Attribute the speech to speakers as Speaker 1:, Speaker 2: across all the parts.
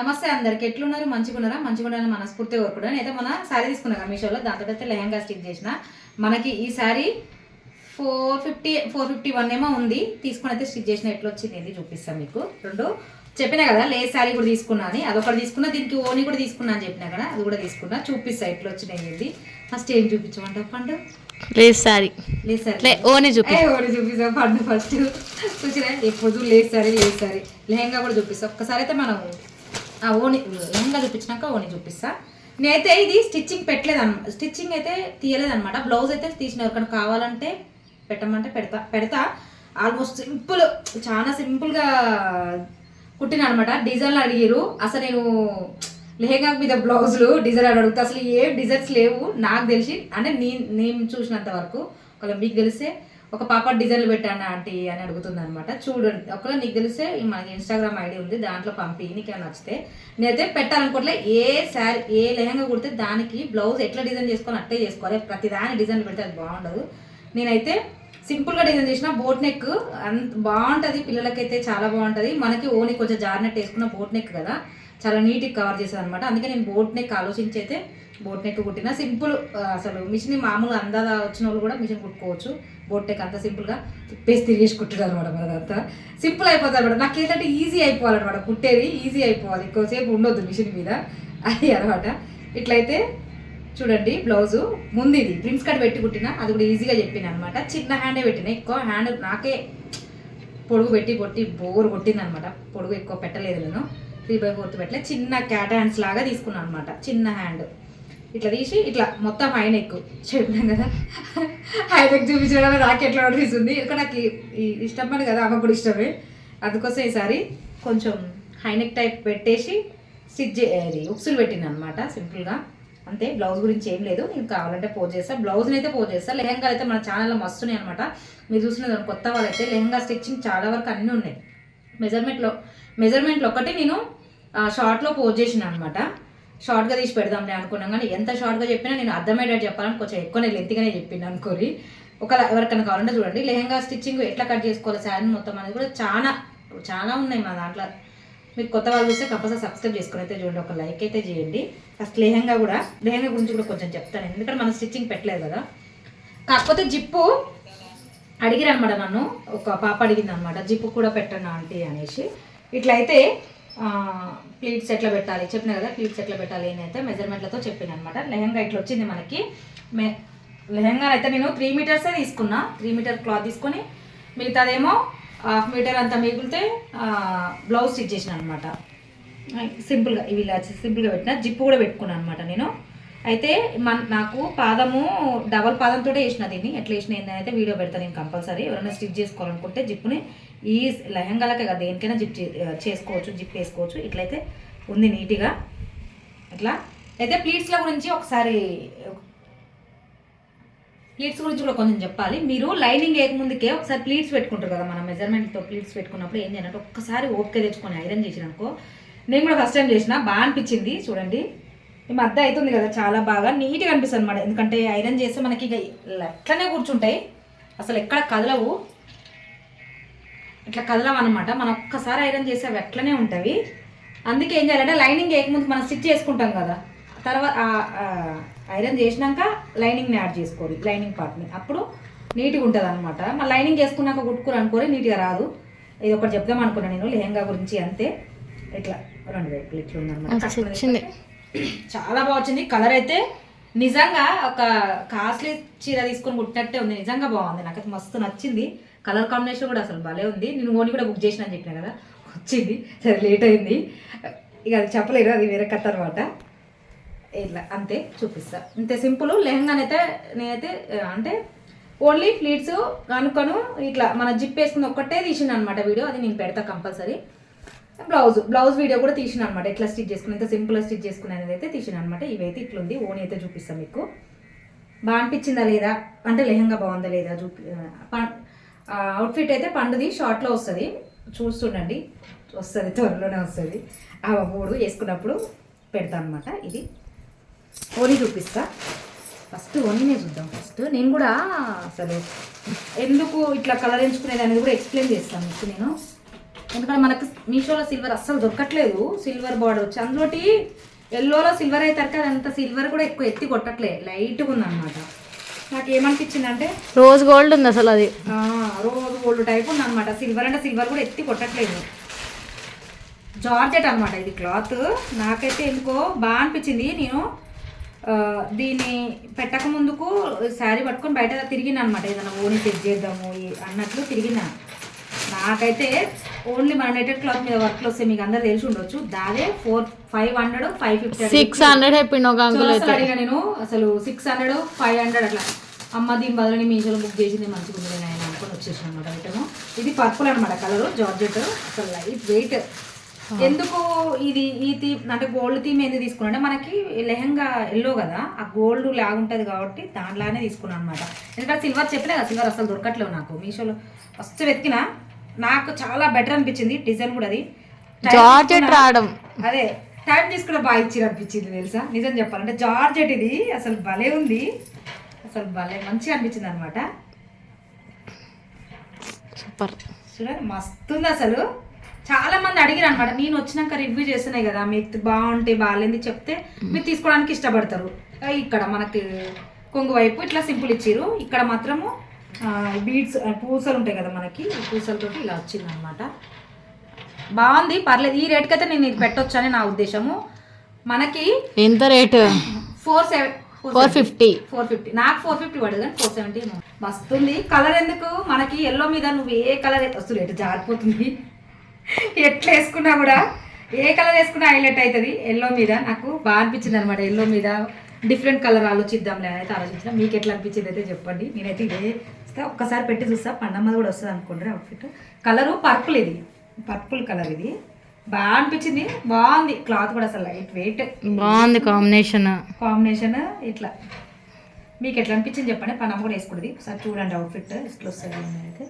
Speaker 1: నమస్తే అందరికి. ఎట్లున్నారు? మంచిగా ఉన్నారా మంచిగా ఉన్నారని మనస్ఫూర్తిగా కోరుకుంటాను అయితే మన శారీ తీసుకున్నా మీషోలో. దాంతో అయితే లెహంగా స్టిచ్ చేసిన. మనకి ఈ sari four fifty four fifty one ఏమో ఉంది. తీసుకుని అయితే స్టిచ్ చేసిన. ఎట్లా వచ్చింది ఇది చూపిస్తాను మీకు. రెండు. చెప్పినా కదా లేస్ శారీ కూడా తీసుకున్నా అని. అదొకటి తీసుకున్నా దీనికి ఓని కూడా తీసుకున్నా అని చెప్పినా కదా అది కూడా తీసుకున్నా. చూపిస్తా ఎట్లా వచ్చినాయి ఇది ఫస్ట్ ఏం చూపించమంటావు పండు?
Speaker 2: లేదు సారీ
Speaker 1: లేస్ శారీ.
Speaker 2: లే ఓనే చూపి
Speaker 1: ఓడి చూపిస్తా పండు ఫస్ట్. చూసినా ఎప్పుడు లేసారి లేసారి లెహంగా కూడా చూపిస్తా. ఒక్కసారి అయితే మనం ఓని లెహంగా చూపించినాక ఓని చూపిస్తా. నేనైతే ఇది స్టిచ్చింగ్ పెట్టలేదు అన్న స్టిచ్చింగ్ అయితే తీయలేదు అనమాట బ్లౌజ్ అయితే తీసిన ఎవరికైనా కావాలంటే పెట్టమంటే పెడతా పెడతా. ఆల్మోస్ట్ సింపుల్ చాలా సింపుల్గా కుట్టిన అనమాట డిజైన్లు అడిగారు అసలు నేను లెహంగా మీద బ్లౌజులు డిజైన్ అడుగుతా. అసలు ఏ డిజైన్స్ లేవు. నాకు తెలిసి అంటే నేను నేను చూసినంత వరకు. ఒకవేళ మీకు తెలిస్తే ఒక పాప డిజైన్లు పెట్టాను ఆంటీ అని అడుగుతుంది అనమాట చూడండి ఒకవేళ నీకు తెలిస్తే మనకి ఇన్స్టాగ్రామ్ ఐడి ఉంది దాంట్లో పంపి నీకు నచ్చితే. నేనైతే పెట్టాలనుకోవట్లే ఏ శారీ ఏ లెహంగా కుడితే దానికి బ్లౌజ్ ఎట్లా డిజైన్ చేసుకొని అట్టే చేసుకోవాలి. ప్రతి దాని డిజైన్ పెడితే అది బాగుండదు. నేనైతే సింపుల్గా డిజైన్ చేసిన బోట్ నెక్ అంత బాగుంటుంది పిల్లలకైతే చాలా బాగుంటుంది. మనకి ఓన్లీ కొంచెం జారినట్టు వేసుకున్న బోట్ నెక్ కదా. చాలా నీట్గా కవర్ చేశాను అనమాట అందుకే నేను బోట్ నెక్ ఆలోచించి అయితే బోట్ నెక్ కుట్టిన సింపుల్ అసలు మిషన్ మామూలు అందాల వచ్చిన వాళ్ళు కూడా మిషన్ కుట్టుకోవచ్చు. బోట్ నెక్ అంత సింపుల్గా తిప్పేసి తిరిగేసి కుట్టడం అనమాట మనదంతా సింపుల్ అయిపోతుంది అనమాట నాకు ఏంటంటే ఈజీ అయిపోవాలన్నమాట. కుట్టేది ఈజీ అయిపోవాలి. ఎక్కువసేపు ఉండొద్దు మిషన్ మీద. అది అనమాట ఇట్లయితే చూడండి బ్లౌజు ముందు ఇది ప్రిన్స్ కట్ పెట్టి కుట్టిన అది కూడా ఈజీగా చెప్పిన అనమాట చిన్న హ్యాండే పెట్టిన ఎక్కువ హ్యాండ్ నాకే పొడుగు పెట్టి కొట్టి బోర్ కొట్టింది అనమాట పొడుగు ఎక్కువ పెట్టలేదు నేను త్రీ బై ఫోర్త్ పెట్టలే చిన్న క్యాట్ హ్యాండ్స్ లాగా తీసుకున్నాను అనమాట చిన్న హ్యాండ్. ఇట్లా తీసి ఇట్లా మొత్తం హై నెక్ చెప్పినాం కదా? హై నెక్ చూపించడం నాకు ఎట్లా అనిపిస్తుంది ఇక్కడ నాకు ఈ- ఇష్టం పని కదా ఆమె కూడా ఇష్టమే. అందుకోసం ఈసారి కొంచెం హై నెక్ టైప్ పెట్టేసి స్టిచ్ చే ఉక్సులు పెట్టింది అనమాట సింపుల్గా అంతే బ్లౌజ్ గురించి ఏం లేదు. నేను కావాలంటే పోజ్ చేస్తా. బ్లౌజ్ని అయితే పోజ్ చేస్తా. లెహంగా అయితే మన ఛానల్లో మస్తున్నాయి అనమాట మీరు చూసిన కొత్త వాళ్ళైతే లెహంగా స్టిచ్చింగ్ చాలా వరకు అన్నీ ఉన్నాయి. మెజర్మెంట్లో మెజర్మెంట్లో ఒకటి నేను షార్ట్లో పోజ్ చేసిన అనమాట షార్ట్గా తీసి పెడదాంలే అనుకున్నాం కానీ ఎంత షార్ట్గా చెప్పినా నేను అర్థమయ్యేటట్టు చెప్పాలని కొంచెం ఎక్కువనే లెంత్గానే చెప్పింది అనుకోరి. ఒక ఎవరికైనా కావాలంటే చూడండి. లెహంగా స్టిచ్చింగ్ ఎట్లా కట్ చేసుకోవాలి శారీ మొత్తం అనేది కూడా చాలా చాలా ఉన్నాయి మా దాంట్లో. మీరు కొత్త వాళ్ళు చూస్తే కంపల్సరీ సబ్స్క్రైబ్ చేసుకుని అయితే చూడండి. ఒక లైక్ అయితే చేయండి. ఫస్ట్ లెహంగా కూడా లెహంగా గురించి కూడా కొంచెం చెప్తాను. ఎందుకంటే మనం స్టిచ్చింగ్ పెట్టలేదు కదా. కాకపోతే జిప్పు అడిగిరనమాట నన్ను. ఒక పాప అడిగింది అనమాట జిప్పు కూడా పెట్టను ఆంటీ అనేసి. ఇట్లయితే ప్లీట్స్ ఎట్లా పెట్టాలి? చెప్పిన కదా ప్లీట్స్ ఎట్లా పెట్టాలి అని అయితే మెజర్మెంట్లతో చెప్పాను అనమాట లెహంగా ఇట్లా వచ్చింది మనకి. మే లెహంగా అయితే నేను త్రీ మీటర్సే తీసుకున్నా. త్రీ మీటర్ క్లాత్ తీసుకొని మిగతాదేమో హాఫ్ మీటర్ అంతా మిగిలితే బ్లౌజ్ స్టిచ్ చేసిన అనమాట సింపుల్గా ఇవి ఇలా సింపుల్గా పెట్టిన. జిప్పు కూడా పెట్టుకున్నాను అనమాట నేను. అయితే మన నాకు పాదము డబల్ పాదంతో వేసిన దీన్ని. ఎట్లా వేసిన ఏంటంటే వీడియో పెడతాను నేను కంపల్సరీ. ఎవరైనా స్టిచ్ చేసుకోవాలనుకుంటే జిప్పుని ఈ లెహంగాలకే కదా దేనికైనా జిప్ చే- చేసుకోవచ్చు జిప్ వేసుకోవచ్చు. ఇట్లయితే ఉంది నీట్గా. ఇట్లా అయితే ప్లీట్స్ల గురించి ఒకసారి ప్లీట్స్ గురించి కూడా కొంచెం చెప్పాలి. మీరు లైనింగ్ వేయకముందుకే ఒకసారి ప్లీట్స్ పెట్టుకుంటారు కదా మన మెజర్మెంట్తో ప్లీట్స్ పెట్టుకున్నప్పుడు ఏం చేయాలంటే ఒక్కసారి ఓపిక తెచ్చుకొని ఐరన్ చేసిననుకో నేను కూడా ఫస్ట్ టైం చేసిన బాగా అనిపించింది. చూడండి. ఈ మధ్య అవుతుంది కదా చాలా బాగా. నీట్గా అనిపిస్తుంది అనమాట ఎందుకంటే ఐరన్ చేస్తే మనకి ఇక ఎట్లనే కూర్చుంటాయి. అసలు ఎక్కడ కదలవు. ఇట్లా కదలవు అనమాట మనం ఒక్కసారి ఐరన్ చేస్తే అవి ఎట్లనే ఉంటాయి అందుకే ఏం చేయాలంటే లైనింగ్ వేయకముందు మనం స్టిచ్ చేసుకుంటాం కదా. తర్వాత ఐరన్ చేసినాక లైనింగ్ని యాడ్ చేసుకోవాలి లైనింగ్ పార్ట్ని. అప్పుడు నీట్గా ఉంటుంది అనమాట మా లైనింగ్ వేసుకున్నాక కుట్టుకుని అనుకోని నీట్గా రాదు. ఇది ఒకటి చెప్దాం అనుకున్నాను నేను లెహంగా గురించి అంతే. ఇట్లా రెండు వైపులు ఇట్లా ఉందన్నమాట. చాలా బాగా వచ్చింది. కలర్ అయితే నిజంగా ఒక కాస్ట్లీ చీర తీసుకొని కుట్టినట్టే ఉంది. నిజంగా బాగుంది. నాకైతే మస్తు నచ్చింది. కలర్ కాంబినేషన్ కూడా అసలు భలే ఉంది. నేను ఓని కూడా బుక్ చేసిన అని చెప్పిన కదా. వచ్చింది. సరే లేట్ అయింది. ఇక అది చెప్పలేదు అది వేరే కథ అనమాట ఇట్లా అంతే చూపిస్తా. అంతే సింపుల్. లెహంగానైతే నేనైతే అంటే ఓన్లీ ఫ్లీట్స్ అనుకోను ఇట్లా మన జిప్ వేసుకుని ఒక్కటే తీసిన అనమాట వీడియో. అది నేను పెడతా కంపల్సరీ. బ్లౌజ్ బ్లౌజ్ వీడియో కూడా తీసిన అనమాట ఎట్లా స్టిచ్ చేసుకుని ఎంత సింపుల్గా స్టిచ్ చేసుకుని అనేది అయితే తీసిన అనమాట ఇవైతే ఇట్లుంది. ఓన్ అయితే చూపిస్తాను మీకు. బాగా అనిపించిందా లేదా? అంటే లెహంగా బాగుందా లేదా? చూపి అవుట్ఫిట్ అయితే పండుది షార్ట్లో వస్తుంది. చూస్తుండండి వస్తుంది త్వరలోనే వస్తుంది. ఆ మూడు వేసుకున్నప్పుడు పెడతా అనమాట ఇది. ఓని చూపిస్తా. ఫస్ట్ ఓనినే చూద్దాం. ఫస్ట్ నేను కూడా అసలు ఎందుకు ఇట్లా కలర్ ఎంచుకునేది అనేది కూడా ఎక్స్ప్లెయిన్ చేస్తాను మీకు నేను. ఎందుకంటే మనకు మీషోలో సిల్వర్ అస్సలు దొరకట్లేదు. సిల్వర్ బార్డర్ వచ్చి అందులోటి ఎల్లోలో సిల్వర్ అయితే అది అంత సిల్వర్ కూడా ఎక్కువ ఎత్తి కొట్టట్లే. లైట్గా ఉందన్నమాట. నాకు ఏమనిపించింది అంటే
Speaker 2: రోజ్ గోల్డ్ ఉంది అసలు అది.
Speaker 1: గోల్డ్ టైప్ ఉంది అనమాట సిల్వర్ అంటే సిల్వర్ కూడా ఎత్తి కొట్టట్లేదు. జార్జెట్ అనమాట ఇది క్లాత్ నాకైతే ఎందుకో బాగా అనిపించింది. నేను దీన్ని పెట్టక ముందుకు శారీ పట్టుకొని బయట తిరిగిన అనమాట ఏదైనా ఓన్లీ సెట్ చేద్దాము అన్నట్లు తిరిగిన. నాకైతే ఓన్లీ మన నెటెడ్ క్లాత్ మీద వర్క్లు వస్తే మీకు అందరు తెలిసి ఉండొచ్చు. దాదే four five hundred five fifty
Speaker 2: six hundred
Speaker 1: అడిగా నేను. అసలు సిక్స్ హండ్రెడ్ ఫైవ్ హండ్రెడ్ అట్లా. అమ్మ దీని బదులు మీషోలో బుక్ చేసింది మంచిగా అనుకొని వచ్చేసాను అనమాట ఐటమ్. ఇది పర్పుల్ అనమాట కలర్ జార్జెట్ అసలు లైట్ వెయిట్. ఎందుకు ఇది ఈ థీమ్ అంటే గోల్డ్ థీమ్ ఎందుకు తీసుకున్నా అంటే మనకి లెహంగా ఎల్లో కదా ఆ గోల్డ్ లాగుంటుంది కాబట్టి దాంట్లానే తీసుకున్నాను అనమాట. ఎందుకంటే సిల్వర్ చెప్పలే కదా సిల్వర్ అసలు దొరకట్లేవు నాకు. మీషోలో ఫస్ట్ వెతికిన నాకు చాలా బెటర్ అనిపించింది డిజైన్ కూడా అది.
Speaker 2: జార్జెట్ రావడం.
Speaker 1: అదే టైం తీసుకున్న బాగా ఇచ్చి అనిపించింది తెలుసా? నిజం చెప్పాలంటే జార్జెట్ ఇది అసలు భలే ఉంది. అసలు భలే మంచిగా అనిపించింది అనమాట.
Speaker 2: సూపర్.
Speaker 1: చూడండి మస్తు ఉంది అసలు. చాలా మంది అడిగారు అనమాట నేను వచ్చినాక రివ్యూ చేస్తున్నాయి కదా మీకు బాగుంటే బాగాలేంది చెప్తే మీరు తీసుకోవడానికి ఇష్టపడతారు. ఇక్కడ మనకి కొంగు వైపు ఇట్లా సింపుల్ ఇచ్చిర్రు. ఇక్కడ మాత్రము బీడ్స్ పూసలు ఉంటాయి కదా మనకి పూసలతోటి ఇలా వచ్చింది అనమాట బాగుంది పర్లేదు. ఈ రేట్కి అయితే నేను ఇది పెట్టొచ్చు అని నా ఉద్దేశము. మనకి
Speaker 2: ఎంత rate?
Speaker 1: Four seven
Speaker 2: four fifty.
Speaker 1: Four fifty. నాకు ఫోర్ ఫిఫ్టీ పడదు కానీ ఫోర్ సెవెంటీ మస్తుంది కలర్ ఎందుకు? మనకి ఎల్లో మీద నువ్వు ఏ కలర్ వస్తుంది ఎటు జారిపోతుంది? ఎట్లా వేసుకున్నా కూడా ఏ కలర్ వేసుకున్నా హైలైట్ అవుతుంది ఎల్లో మీద నాకు బాగా అనిపించింది అనమాట ఎల్లో మీద డిఫరెంట్ కలర్ ఆలోచిద్దాంలే అయితే ఆలోచించిన. మీకు ఎట్లా అనిపించింది అయితే చెప్పండి. నేనైతే ఇదే ఇస్తా ఒక్కసారి పెట్టి చూస్తా. పండమ్మ కూడా వస్తుంది అనుకుంటారు అవుట్ఫిట్ కలరు పర్పుల్ ఇది. పర్పుల్ కలర్ ఇది. బాగా అనిపించింది. బాగుంది. క్లాత్ కూడా అసలు లైట్ వెయిట్.
Speaker 2: బాగుంది కాంబినేషన్.
Speaker 1: కాంబినేషన్ ఇట్లా. మీకు ఎట్లా అనిపించింది చెప్పండి. పనమ్మ కూడా వేసుకుంటుంది. ఒకసారి చూడండి అవుట్ఫిట్ ఇట్లా వస్తుంది అయితే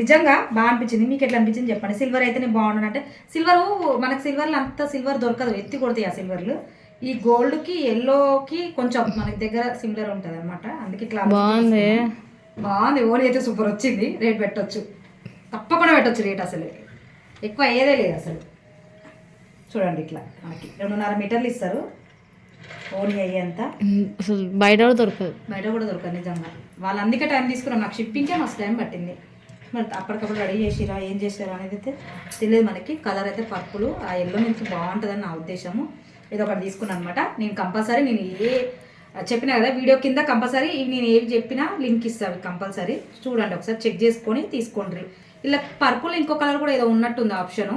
Speaker 1: నిజంగా బాగా అనిపించింది. మీకు ఎట్లా అనిపించింది చెప్పండి. సిల్వర్ అయితేనే బాగుండు అంటే సిల్వర్ మనకి సిల్వర్లో అంత సిల్వర్ దొరకదు. ఎత్తి కొడతాయి ఆ సిల్వర్లు ఈ గోల్డ్కి ఎల్లోకి కొంచెం మనకి దగ్గర సిమిలర్ ఉంటుంది అనమాట అందుకే ఇట్లా
Speaker 2: బాగుంది.
Speaker 1: బాగుంది. ఓన్ అయితే సూపర్ వచ్చింది. రేట్ పెట్టొచ్చు. తప్పకుండా పెట్టొచ్చు రేట్ అసలు. ఎక్కువ అయ్యేదే లేదు అసలు. చూడండి ఇట్లా మనకి రెండున్నర మీటర్లు ఇస్తారు. ఓన్ అయ్యేంత.
Speaker 2: అసలు బయట కూడా దొరకదు.
Speaker 1: బయట కూడా దొరకదు నిజంగా. వాళ్ళు అందుకే టైం తీసుకున్నాం. నాకు షిప్పింగ్కే మస్తు టైం పట్టింది. మరి అప్పటికప్పుడు రెడీ చేసిరా ఏం చేసారా అనేది అయితే తెలియదు మనకి. కలర్ అయితే పర్పుల్ ఆ ఎల్లో నుంచి బాగుంటుందని నా ఉద్దేశము. ఇది ఒకటి తీసుకున్నాను అనమాట నేను కంపల్సరీ నేను ఏ చెప్పినా కదా వీడియో కింద కంపల్సరీ నేను ఏవి చెప్పినా లింక్ ఇస్తాను కంపల్సరీ. చూడండి ఒకసారి చెక్ చేసుకొని తీసుకోండి. ఇలా పర్పుల్ ఇంకో కలర్ కూడా ఏదో ఉన్నట్టుంది ఆప్షను.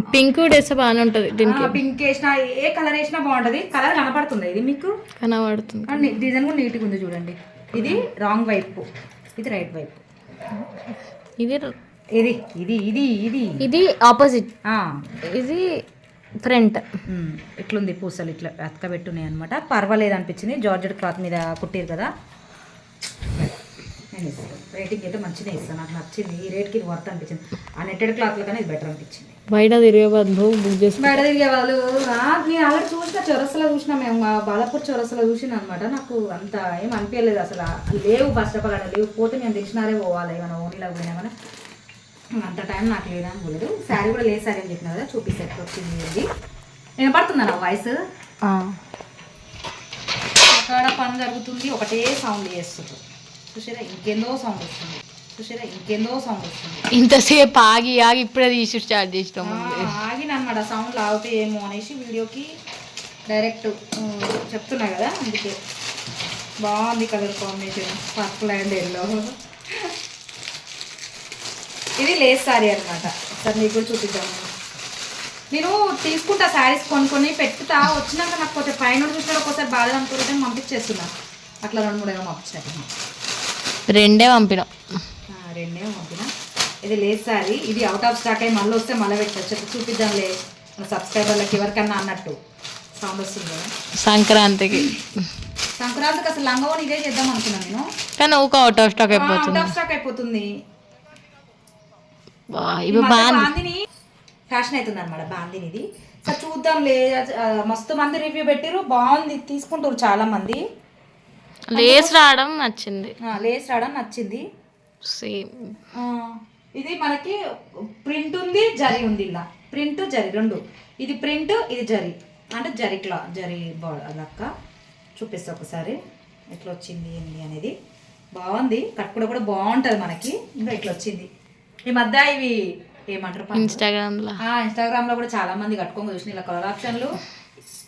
Speaker 2: పింక్ వేస్తే బాగానే ఉంటుంది దీనికి.
Speaker 1: పింక్ వేసినా ఏ కలర్ వేసినా బాగుంటుంది. కలర్ కనపడుతుంది ఇది మీకు?
Speaker 2: కనబడుతుంది.
Speaker 1: అండ్ డిజైన్ కూడా నీట్గా ఉంది చూడండి. ఇది రాంగ్ వైపు. ఇది రైట్ వైపు.
Speaker 2: ఇది
Speaker 1: ఇది ఇది ఇది ఇది.
Speaker 2: ఇది ఆపోజిట్.
Speaker 1: ఆ,
Speaker 2: ఇది ఫ్రంట్.
Speaker 1: ఇట్లుంది పూసలు ఇట్లా అతకబెట్టున్నాయి అనమాట పర్వాలేదు అనిపించింది. జార్జెట్ క్లాత్ మీద కుట్టారు కదా. నేను ఇస్తాను రేటింగ్ అయితే మంచిగా ఇస్తాను. నాకు నచ్చింది. ఈ రేట్కి ఇది వర్త్ అనిపించింది. ఆ నెట్టెడ్ క్లాత్లో కానీ ఇది బెటర్ అనిపించింది.
Speaker 2: బయట తిరిగే బదులు బుక్ చేసి
Speaker 1: బయట తిరిగే వాళ్ళు నేను ఆల్రెడీ చూసిన చొరసలో చూసిన మేము ఆ బాలాపూర్ చొరసలో చూసిన అనమాట నాకు అంత ఏం అనిపించలేదు అసలు. లేవు ఫస్ట్ ఆఫ్ ఆల్ అక్కడ లేవు. పోతే మేము తెలిసినారే పోవాలి. ఏమైనా ఓన్లీలో పోయినామని అంత టైం నాకు లేదని పోలేదు. శారీ కూడా లేదు శారీ అని చెప్పిన కదా చూపిస్తే వచ్చింది ఇది నేను నా వాయిస్. అక్కడ పని జరుగుతుంది. ఒకటే సౌండ్ చేస్తుంది. చూసారా ఇంకేందో సౌండ్ వస్తుంది. చూసారా ఇంకేందో సౌండ్ వస్తుంది.
Speaker 2: ఇంతసేపు ఆగి ఆగి ఇప్పుడే తీసి స్టార్ట్ చేసినాము
Speaker 1: ఆగిన అనమాట సౌండ్ లాగితే ఏమో అనేసి వీడియోకి డైరెక్ట్ చెప్తున్నా కదా అందుకే. బాగుంది colour combination purple and yellow ఇది లేస్ సారీ అనమాట ఒకసారి మీకు కూడా చూపిద్దాము నేను తీసుకుంటా శారీస్ కొనుక్కొని పెట్టుతా. వచ్చినాక నాకు కొంచెం పైన చూసినా ఒకసారి బాధ అనుకుంటే పంపించేస్తున్నా. అట్లా రెండు మూడు ఏమో పంపించాను.
Speaker 2: రెండే పంపినాం.
Speaker 1: రెండే పంపిన. ఇది లేదు సారీ ఇది అవుట్ ఆఫ్ స్టాక్ అయ్యి మళ్ళీ వస్తే మళ్ళీ పెట్టచ్చు. చూపిద్దాంలే. మన సబ్స్క్రైబర్లకి ఎవరికన్నా అన్నట్టు. సౌండ్ వస్తుంది
Speaker 2: సంక్రాంతికి.
Speaker 1: సంక్రాంతికి అసలు లంగవని ఇదే చేద్దాం అనుకున్నాను నేను.
Speaker 2: కానీ ఊక అవుట్ ఆఫ్ స్టాక్
Speaker 1: అవుట్
Speaker 2: అయిపోతుంది.
Speaker 1: ఆఫ్ స్టాక్ అయిపోతుంది.
Speaker 2: ఇవి
Speaker 1: బాందిని ఫ్యాషన్ అవుతుంది అనమాట బాందిని ఇది. సో చూద్దాంలే. మస్తు మంది రివ్యూ పెట్టిరు బాగుంది తీసుకుంటారు చాలా మంది
Speaker 2: లేస్ రావడం నచ్చింది.
Speaker 1: లేస్ రావడం నచ్చింది.
Speaker 2: సేమ్.
Speaker 1: ఇది మనకి ప్రింట్ ఉంది జరి ఉంది ఇలా. ప్రింట్ జరి రెండు. ఇది ప్రింట్ ఇది జరి. అంటే జరి క్లా జరి లక్క. చూపిస్తా ఒకసారి. ఎట్లా వచ్చింది ఏంది అనేది. బాగుంది. కట్టుకుంటే కూడా బాగుంటుంది మనకి. ఇంకా ఇట్లా వచ్చింది. ఈ మధ్య ఇవి ఏమంటారు?
Speaker 2: ఇన్స్టాగ్రామ్లో
Speaker 1: ఆ, ఇన్స్టాగ్రామ్లో కూడా చాలా మంది కట్టుకొని చూసిన ఇలా కలర్ ఆప్షన్లు.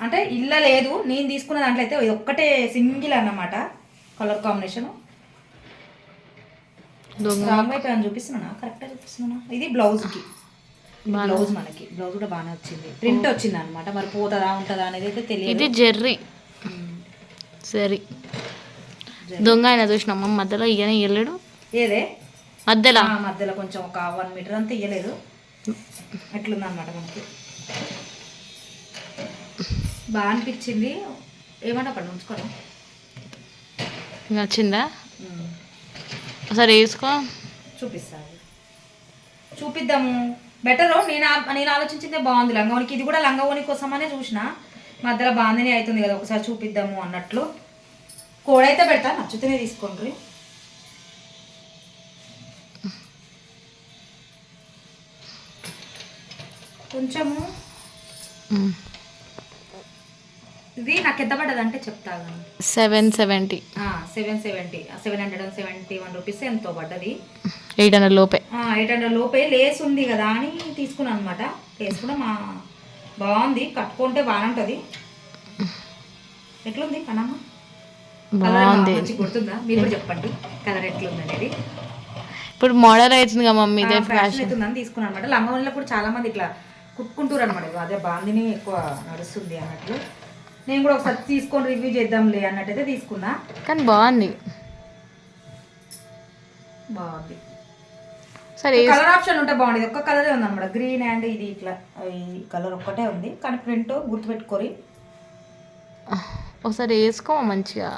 Speaker 1: అంటే ఇల్ల లేదు నేను తీసుకున్న దాంట్లో అయితే ఇది ఒక్కటే సింగిల్ అన్నమాట కలర్ కాంబినేషన్. రాంగ్ వైపు ఏమైనా చూపిస్తున్నా కరెక్ట్గా చూపిస్తున్నా ఇది బ్లౌజ్కి. బ్లౌజ్ మనకి. బ్లౌజ్ కూడా బాగానే వచ్చింది. ప్రింట్ వచ్చింది అనమాట మరి పోతుందా ఉంటుందా అనేది అయితే తెలియదు.
Speaker 2: ఇది జెర్రీ. సరే. దొంగ ఆయన చూసినామా మధ్యలో ఇయ్యనే ఇయ్యలేడు.
Speaker 1: ఏదే?
Speaker 2: మధ్యలో.
Speaker 1: మధ్యలో కొంచెం ఒక వన్ మీటర్ అంతా ఇయ్యలేదు. అట్లుందన్నమాట మనకి? బాగా అనిపించింది. ఏమంటే అక్కడ ఉంచుకోవడం
Speaker 2: నచ్చిందా? ఒకసారి వేసుకో.
Speaker 1: చూపిస్తాను చూపిద్దాము. బెటర్ నేను నేను ఆలోచించిందే బాగుంది లంగవనికి. ఇది కూడా లంగవని కోసమనే చూసిన. మధ్యలో బాగానే అవుతుంది కదా ఒకసారి చూపిద్దాము అన్నట్లు. కోడ్ అయితే పెడతా నచ్చితేనే తీసుకోండి. కొంచెము. ఇది నాకు ఎంత పడ్డది అంటే చెప్తా
Speaker 2: seven seventy.
Speaker 1: Seven seventy. Seven hundred and seventy one rupees ఎంతో పడ్డది.
Speaker 2: ఎయిట్ హండ్రెడ్ లోపే.
Speaker 1: ఎయిట్ హండ్రెడ్ లోపే లేస్ ఉంది కదా అని తీసుకున్నాను అనమాట లేస్ కూడా మా బాగుంది. కట్టుకుంటే బాగుంటుంది. ఎట్లుంది కనమ్మ?
Speaker 2: బాగుంది.
Speaker 1: గుర్తుందా? మీరు చెప్పండి. కలర్ ఎట్లుంది అనేది.
Speaker 2: ఇప్పుడు మోడల్ అవుతుంది కదా మమ్మీ ఇదే
Speaker 1: ఫ్యాషన్ అవుతుందని తీసుకున్నాను అనమాట లంగవల్లిలో కూడా చాలా మంది ఇట్లా కుట్టుకుంటారు అనమాట అదే బాందిని ఎక్కువ నడుస్తుంది అన్నట్లు. నేను కూడా ఒకసారి తీసుకొని రివ్యూ చేద్దాంలే అన్నట్టయితే తీసుకున్నా.
Speaker 2: కానీ బాగుంది.
Speaker 1: బాగుంది.
Speaker 2: సరే
Speaker 1: కలర్ ఆప్షన్ ఉంటే బాగుండేది. ఒక్క కలరే ఉంది అనమాట గ్రీన్ అండ్ ఇది ఇట్లా ఈ కలర్ ఒక్కటే ఉంది. కానీ ప్రింట్ గుర్తుపెట్టుకోరి
Speaker 2: ఒకసారి వేసుకో మంచిగా.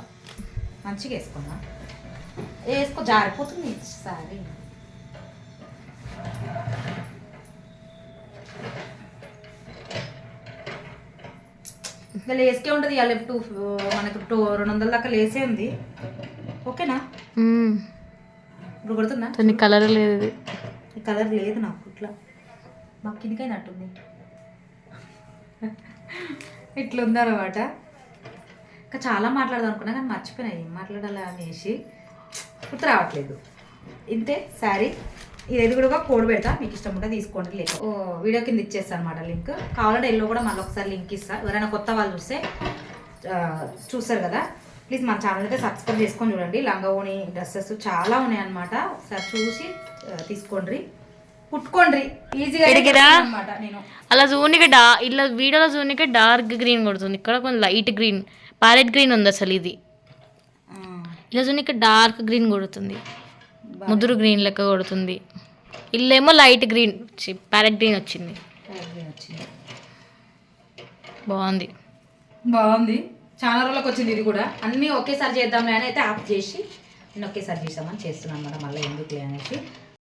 Speaker 1: మంచిగా వేసుకున్నా వేసుకో జారిపోతుంది. సారీ. ఇంకా లేస్కే ఉంటుంది ఇవాళ టూ మనకు టూ రెండు వందల దాకా లేసే ఉంది. ఓకేనా. ఇప్పుడు కొడుతుందా?
Speaker 2: దాని కలర్ లేదు
Speaker 1: కలర్ లేదు నాకు ఇట్లా. మాకు కిందికైనట్టుంది. ఇట్లా ఉందన్నమాట ఇంకా చాలా మాట్లాడదాం అనుకున్నా కానీ మర్చిపోయినా ఏం మాట్లాడాలా అనేసి. గుర్తు రావట్లేదు. ఇంతే శారీ. ఇది కూడా కోడ్ పెడతా. మీకు ఇష్టం ఉంటే తీసుకోండి. లేక ఓ. వీడియో కింద ఇచ్చేస్తాను అనమాట లింక్. కావాలంటే ఎల్లో కూడా మళ్ళీ ఒకసారి లింక్ ఇస్తా. ఎవరైనా కొత్త వాళ్ళు చూస్తే చూస్తారు కదా. ప్లీజ్ మన ఛానల్ అయితే సబ్స్క్రైబ్ చేసుకొని చూడండి. లంగా డ్రెస్సెస్ చాలా ఉన్నాయి అనమాట ఒకసారి చూసి తీసుకోండి కుట్టుకోండి ఈజీగా
Speaker 2: ఎడిగిరా?
Speaker 1: అనమాట నేను.
Speaker 2: అలా జూనికి డా ఇలా వీడియోలో జూనికి డార్క్ గ్రీన్ కొడుతుంది ఇక్కడ కొంచెం లైట్ గ్రీన్ ప్యారెట్ గ్రీన్ ఉంది అసలు ఇది. ఇలా జూనికి డార్క్ గ్రీన్ కొడుతుంది ముదురు గ్రీన్ లెక్క కొడుతుంది. ఇల్లేమో లైట్ గ్రీన్ ప్యారెట్ గ్రీన్ వచ్చింది. బాగుంది.
Speaker 1: బాగుంది. చాలా రోజులకు వచ్చింది ఇది కూడా. అన్నీ ఒకేసారి చేద్దాంలే అని అయితే ఆఫ్ చేసి నేను ఒకేసారి చేసామని చేస్తున్నాను అనమాట మళ్ళీ ఎందుకులే అనేసి.